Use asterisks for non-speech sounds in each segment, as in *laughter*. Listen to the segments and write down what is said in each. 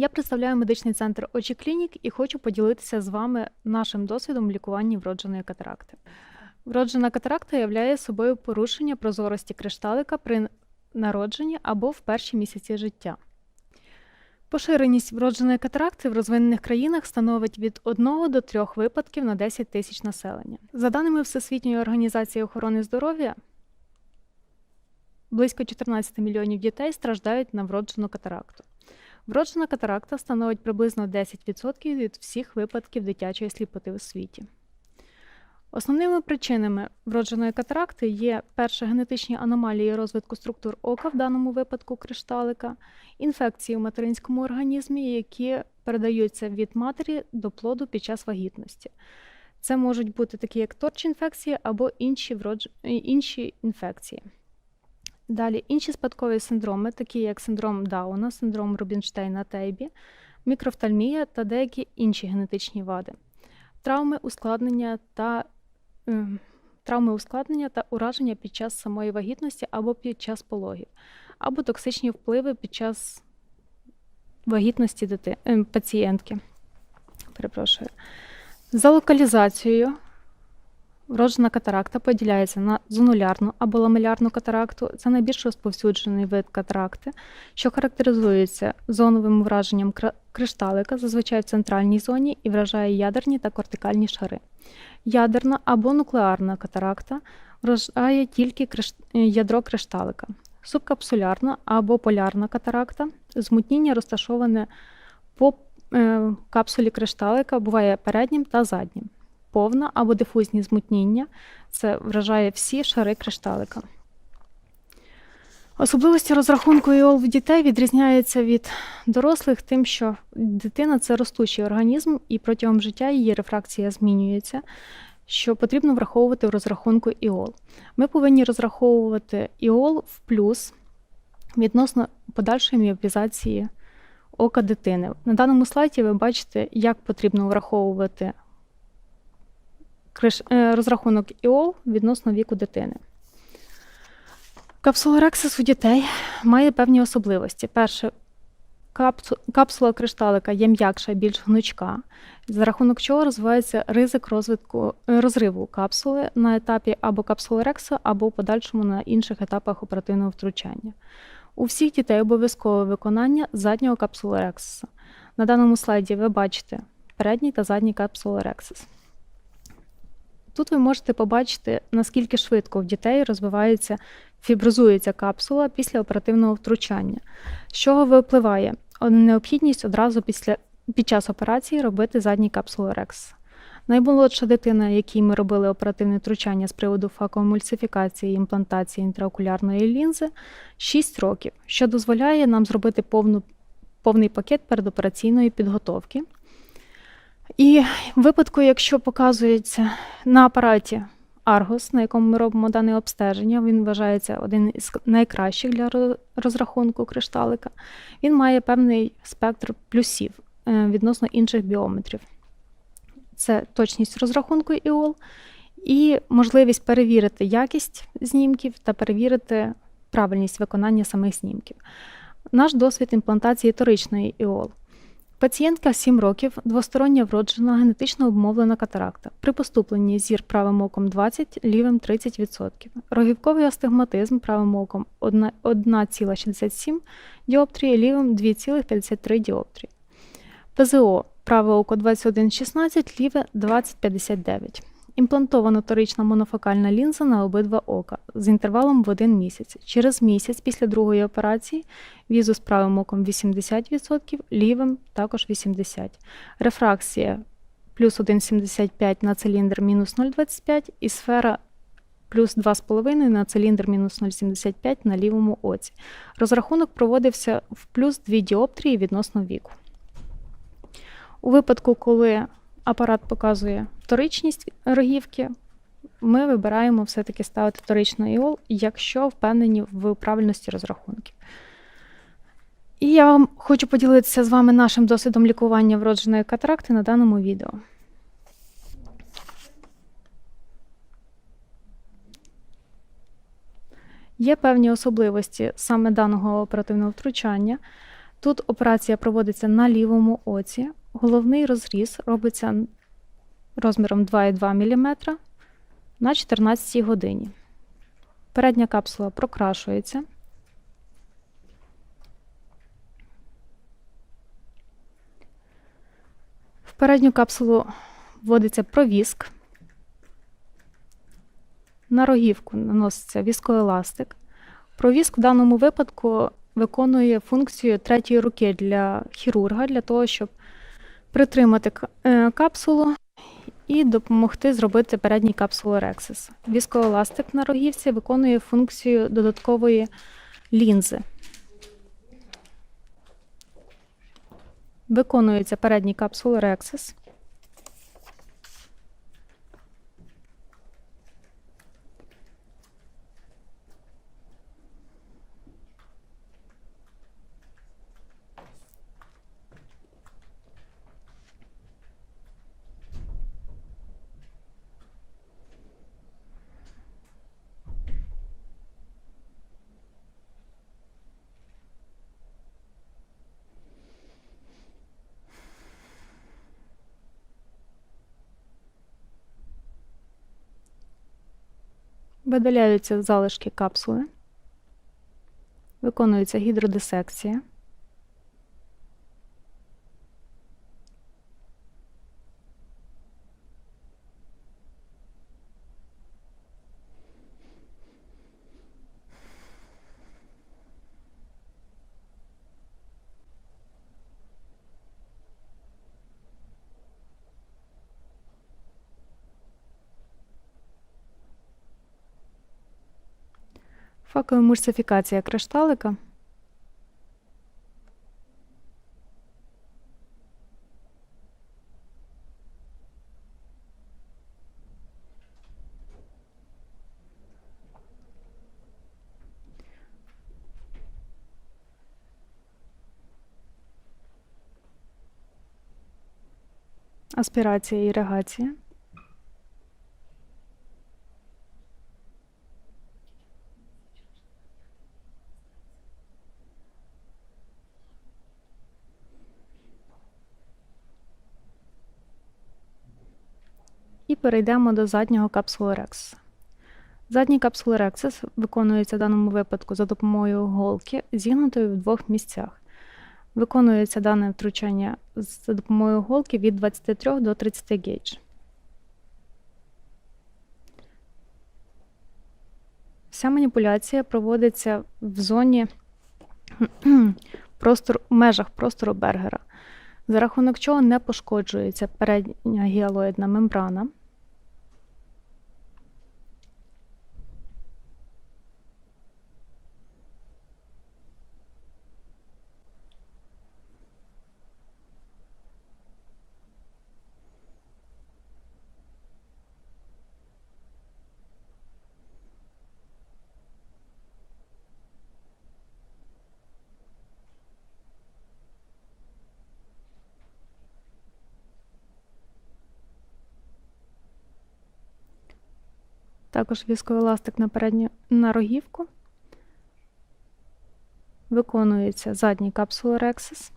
Я представляю медичний центр Очі Клінік і хочу поділитися з вами нашим досвідом в лікуванні вродженої катаракти. Вроджена катаракта являє собою порушення прозорості кришталика при народженні або в перші місяці життя. Поширеність вродженої катаракти в розвинених країнах становить від 1 до 3 випадків на 10 тисяч населення. За даними Всесвітньої організації охорони здоров'я, близько 14 мільйонів дітей страждають на вроджену катаракту. Вроджена катаракта становить приблизно 10% від всіх випадків дитячої сліпоти у світі. Основними причинами вродженої катаракти є перше генетичні аномалії розвитку структур ока, в даному випадку кришталика, інфекції в материнському організмі, які передаються від матері до плоду під час вагітності. Це можуть бути такі, як торч-інфекції або інші, вродж... інші інфекції. Далі інші спадкові синдроми, такі як синдром Дауна, синдром Рубінштейна Тейбі, мікрофтальмія та деякі інші генетичні вади, травми, ускладнення та е, травми ускладнення та ураження під час самої вагітності або під час пологів, або токсичні впливи під час вагітності дити... е, пацієнтки. Перепрошую. За локалізацією Вроджена катаракта поділяється на зонулярну або ламелярну катаракту. Це найбільш розповсюджений вид катаракти, що характеризується зоновим враженням кришталика, зазвичай в центральній зоні, і вражає ядерні та кортикальні шари. Ядерна або нуклеарна катаракта вражає тільки криш- ядро кришталика. Субкапсулярна або полярна катаракта змутніння розташоване по е, капсулі кришталика, буває переднім та заднім повна або дифузні змутніння. Це вражає всі шари кришталика. Особливості розрахунку іол в дітей відрізняються від дорослих тим, що дитина це ростучий організм, і протягом життя її рефракція змінюється, що потрібно враховувати в розрахунку іол. Ми повинні розраховувати іол в плюс відносно подальшої міопізації ока дитини. На даному слайді ви бачите, як потрібно враховувати розрахунок ІОЛ відносно віку дитини. Капсулорексис у дітей має певні особливості. Перше, капсула кришталика є м'якша, більш гнучка, за рахунок чого розвивається ризик розвитку е, розриву капсули на етапі або капсулорексу, або в подальшому на інших етапах оперативного втручання. У всіх дітей обов'язкове виконання заднього капсулорексису. На даному слайді ви бачите передній та задній капсулорексис. Тут ви можете побачити, наскільки швидко в дітей розвивається, фіброзується капсула після оперативного втручання. З чого випливає необхідність одразу після, під час операції робити задній капсулорекс. Наймолодша дитина, якій ми робили оперативне втручання з приводу факоемульсифікації і імплантації інтраокулярної лінзи, 6 років, що дозволяє нам зробити повну, повний пакет передопераційної підготовки. І в випадку, якщо показується на апараті Argos, на якому ми робимо дане обстеження, він вважається один із найкращих для розрахунку кришталика. Він має певний спектр плюсів е, відносно інших біометрів. Це точність розрахунку ІОЛ і можливість перевірити якість знімків та перевірити правильність виконання самих знімків. Наш досвід імплантації торичної ІОЛ. Пацієнтка 7 років, двостороння вроджена, генетично обмовлена катаракта. При поступленні зір правим оком 20, лівим 30%. Рогівковий астигматизм правим оком 1,67 діоптрії, лівим 2,53 діоптрії. ПЗО праве око 21,16, ліве 20,59. Імплантована торична монофокальна лінза на обидва ока з інтервалом в один місяць. Через місяць після другої операції візу з правим оком 80%, лівим також 80%. Рефракція плюс 1,75 на циліндр мінус 0,25 і сфера плюс 2,5 на циліндр мінус 0,75 на лівому оці. Розрахунок проводився в плюс 2 діоптрії відносно віку. У випадку, коли апарат показує вторичність рогівки, ми вибираємо все-таки ставити вторичний іол, якщо впевнені в правильності розрахунків. І я вам хочу поділитися з вами нашим досвідом лікування вродженої катаракти на даному відео. Є певні особливості саме даного оперативного втручання. Тут операція проводиться на лівому оці. Головний розріз робиться розміром 2,2 мм на 14 годині. Передня капсула прокрашується. В передню капсулу вводиться провіск. На рогівку наноситься віскоеластик. Провіск в даному випадку виконує функцію третьої руки для хірурга, для того, щоб притримати е, капсулу і допомогти зробити передній капсулу Рексис. Віскоеластик на рогівці виконує функцію додаткової лінзи. Виконується передній капсул Рексис. Видаляються залишки капсули. Виконується гідродисекція. Факоемульсифікація кришталика. Аспірація і іригація. Перейдемо до заднього капсули Rexis. Задній капсули Rexis виконується в даному випадку за допомогою голки, зігнутої в двох місцях. Виконується дане втручання за допомогою голки від 23 до 30 гейдж. Вся маніпуляція проводиться в зоні *clears throat* простор, в межах простору Бергера, за рахунок чого не пошкоджується передня гіалоїдна мембрана. Також віскоеластик на передню на рогівку. Виконується задній капсули Rexis.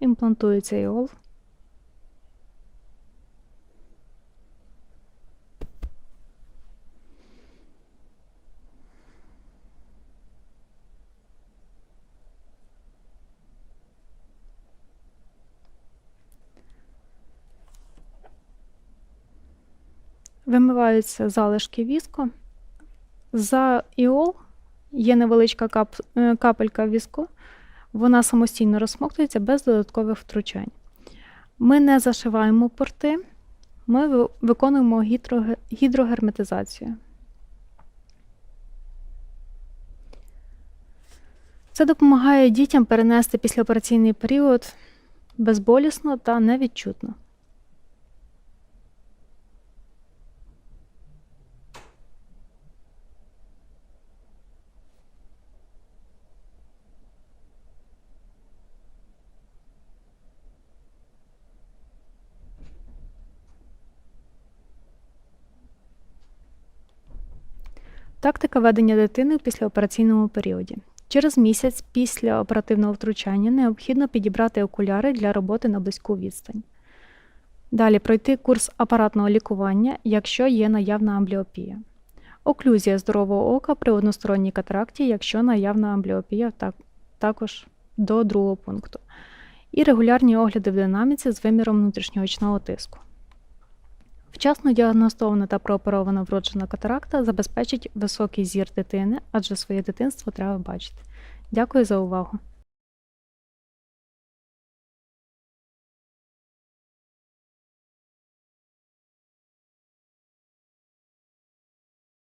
Імплантується іол. Вимиваються залишки віску. За іол є невеличка кап... е, капелька віску. Вона самостійно розсмоктується без додаткових втручань. Ми не зашиваємо порти, Ми виконуємо гідрогерметизацію. Це допомагає дітям перенести післяопераційний період безболісно та невідчутно. Тактика ведення дитини в післяопераційному періоді. Через місяць після оперативного втручання необхідно підібрати окуляри для роботи на близьку відстань. Далі пройти курс апаратного лікування, якщо є наявна амбліопія. Оклюзія здорового ока при односторонній катаракті, якщо наявна амбліопія, так, також до другого пункту. І регулярні огляди в динаміці з виміром внутрішньоочного тиску. Вчасно діагностована та прооперована вроджена катаракта забезпечить високий зір дитини, адже своє дитинство треба бачити. Дякую за увагу!